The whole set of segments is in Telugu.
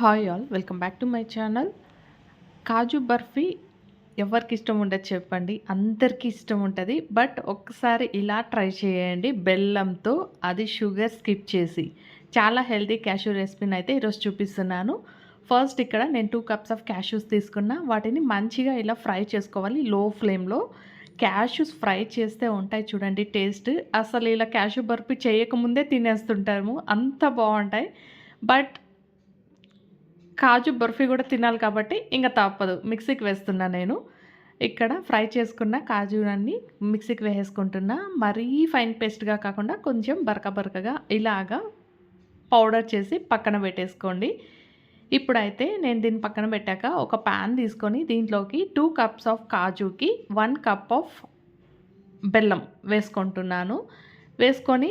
Hi all welcome back to my channel kaju barfi ఎవరికి ఇష్టం ఉండదు చెప్పండి అందరికీ ఇష్టం ఉంటుంది. బట్ ఒక్కసారి ఇలా ట్రై చేయండి బెల్లంతో అది షుగర్ స్కిప్ చేసి. చాలా హెల్తీ క్యాషూ రెసిపీని అయితే ఈరోజు చూపిస్తున్నాను. ఫస్ట్ ఇక్కడ నేను టూ కప్స్ ఆఫ్ క్యాష్యూస్ తీసుకున్నా. వాటిని మంచిగా ఇలా ఫ్రై చేసుకోవాలి. లో ఫ్లేమ్లో క్యాష్యూస్ ఫ్రై చేస్తే ఉంటాయి చూడండి టేస్ట్ అసలు ఇలా క్యాషూ బర్ఫీ చేయకముందే తినేస్తుంటాము. అంత బాగుంటాయి. బట్ కాజు బర్ఫీ కూడా తినాలి కాబట్టి ఇంకా తప్పదు. మిక్సీకి వేస్తున్నా నేను. ఇక్కడ ఫ్రై చేసుకున్న కాజులన్నీ మిక్సీకి వేసేసుకుంటున్నా. మరీ ఫైన్ పేస్ట్గా కాకుండా కొంచెం బరక బరకగా ఇలాగా పౌడర్ చేసి పక్కన పెట్టేసుకోండి. ఇప్పుడైతే నేను దీన్ని పక్కన పెట్టాక ఒక ప్యాన్ తీసుకొని దీంట్లోకి టూ కప్స్ ఆఫ్ కాజుకి వన్ కప్ ఆఫ్ బెల్లం వేసుకుంటున్నాను. వేసుకొని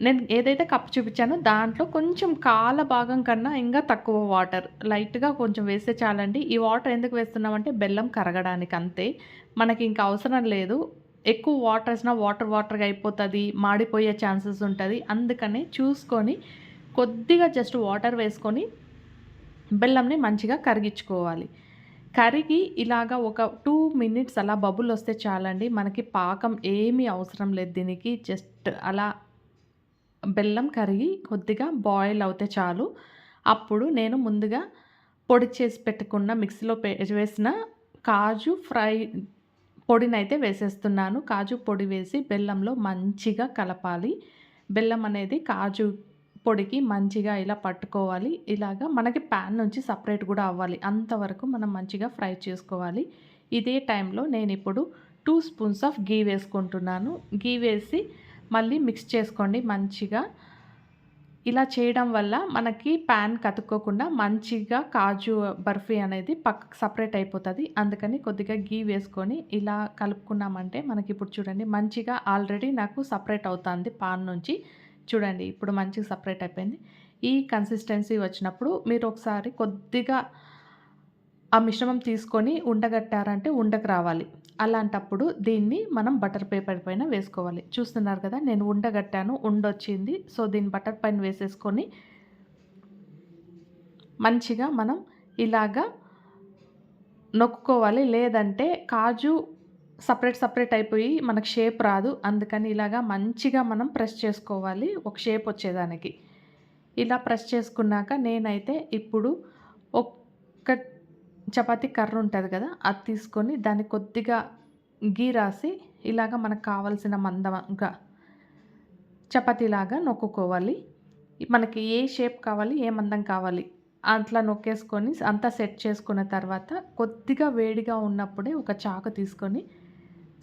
నేను ఏదైతే కప్ చూపించానో దాంట్లో కొంచెం కాల భాగం కన్నా ఇంకా తక్కువ వాటర్. లైట్గా కొంచెం వేస్తే చాలండి. ఈ వాటర్ ఎందుకు వేస్తున్నామంటే బెల్లం కరగడానికి అంతే. మనకి ఇంకా అవసరం లేదు. ఎక్కువ వాటర్ వేసినా వాటర్ వాటర్గా అయిపోతుంది మాడిపోయే ఛాన్సెస్ ఉంటుంది. అందుకనే చూసుకొని కొద్దిగా జస్ట్ వాటర్ వేసుకొని బెల్లంని మంచిగా కరిగించుకోవాలి. కరిగి ఇలాగా ఒక టూ మినిట్స్ అలా బబుల్ వస్తే చాలండి. మనకి పాకం ఏమీ అవసరం లేదు దీనికి. జస్ట్ అలా బెల్లం కరిగి కొద్దిగా బాయిల్ అవుతే చాలు. అప్పుడు నేను ముందుగా పొడి చేసి పెట్టుకున్న మిక్సీలో వేసిన కాజు ఫ్రై పొడిని అయితే వేసేస్తున్నాను. కాజు పొడి వేసి బెల్లంలో మంచిగా కలపాలి. బెల్లం అనేది కాజు పొడికి మంచిగా ఇలా పట్టుకోవాలి. ఇలాగా మనకి ప్యాన్ నుంచి సపరేట్ కూడా అవ్వాలి. అంతవరకు మనం మంచిగా ఫ్రై చేసుకోవాలి. ఇదే టైంలో నేను ఇప్పుడు టూ స్పూన్స్ ఆఫ్ గీ వేసుకుంటున్నాను. గీ వేసి మళ్ళీ మిక్స్ చేసుకోండి మంచిగా. ఇలా చేయడం వల్ల మనకి ప్యాన్ కతుక్కోకుండా మంచిగా కాజు బర్ఫీ అనేది పక్కకు సపరేట్ అయిపోతుంది. అందుకని కొద్దిగా గీ వేసుకొని ఇలా కలుపుకున్నామంటే మనకి ఇప్పుడు చూడండి మంచిగా ఆల్రెడీ నాకు సపరేట్ అవుతుంది పాన్ నుంచి. చూడండి ఇప్పుడు మంచిగా సపరేట్ అయిపోయింది. ఈ కన్సిస్టెన్సీ వచ్చినప్పుడు మీరు ఒకసారి కొద్దిగా ఆ మిశ్రమం తీసుకొని ఉండగట్టారంటే ఉండకు రావాలి. అలాంటప్పుడు దీన్ని మనం బటర్ పేపర్ పైన వేసుకోవాలి. చూస్తున్నారు కదా నేను ఉండగట్టాను ఉండొచ్చింది. సో దీన్ని బటర్ పైన వేసేసుకొని మంచిగా మనం ఇలాగా నొక్కుకోవాలి. లేదంటే కాజు సపరేట్ సపరేట్ అయిపోయి మనకు షేప్ రాదు. అందుకని ఇలాగా మంచిగా మనం ప్రెస్ చేసుకోవాలి. ఒక షేప్ వచ్చేదానికి. ఇలా ప్రెస్ చేసుకున్నాక నేనైతే ఇప్పుడు ఒక్క చపాతీ కర్ర ఉంటుంది కదా అది తీసుకొని దాన్ని కొద్దిగా గీ రాసి ఇలాగ మనకు కావాల్సిన మందంగా చపాతీలాగా నొక్కుకోవాలి. మనకి ఏ షేప్ కావాలి ఏ మందం కావాలి అట్లా నొక్కేసుకొని అంతా సెట్ చేసుకున్న తర్వాత కొద్దిగా వేడిగా ఉన్నప్పుడే ఒక చాకు తీసుకొని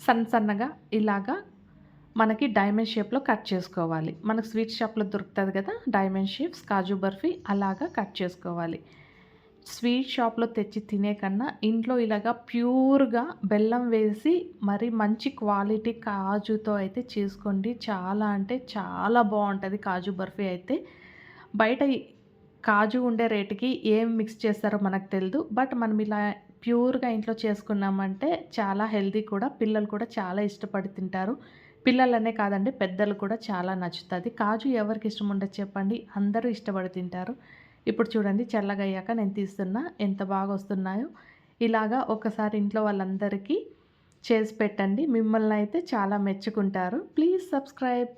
సన్న సన్నగా ఇలాగా మనకి డైమండ్ షేప్లో కట్ చేసుకోవాలి. మనకు స్వీట్ షాప్లో దొరుకుతుంది కదా డైమండ్ షేప్స్ కాజు బర్ఫీ అలాగా కట్ చేసుకోవాలి. స్వీట్ షాప్లో తెచ్చి తినే కన్నా ఇంట్లో ఇలాగా ప్యూర్గా బెల్లం వేసి మరి మంచి క్వాలిటీ కాజుతో అయితే చేసుకోండి. చాలా అంటే చాలా బాగుంటుంది కాజు బర్ఫీ అయితే. బయట కాజు ఉండే రేటుకి ఏం మిక్స్ చేస్తారో మనకు తెలియదు బట్ మనం ఇలా ప్యూర్గా ఇంట్లో చేసుకున్నామంటే చాలా హెల్దీ కూడా పిల్లలు కూడా చాలా ఇష్టపడి తింటారు. పిల్లలనే కాదండి పెద్దలు కూడా చాలా నచ్చుతుంది. కాజు ఎవరికి ఇష్టం ఉండదు చెప్పండి అందరూ ఇష్టపడి తింటారు. ఇప్పుడు చూడండి చల్లగా అయ్యాక నేను తీస్తున్నా ఎంత బాగా వస్తున్నాయో ఇలాగా ఒకసారి ఇంట్లో వాళ్ళందరికీ చేసి పెట్టండి. మిమ్మల్ని అయితే చాలా మెచ్చుకుంటారు. Please subscribe.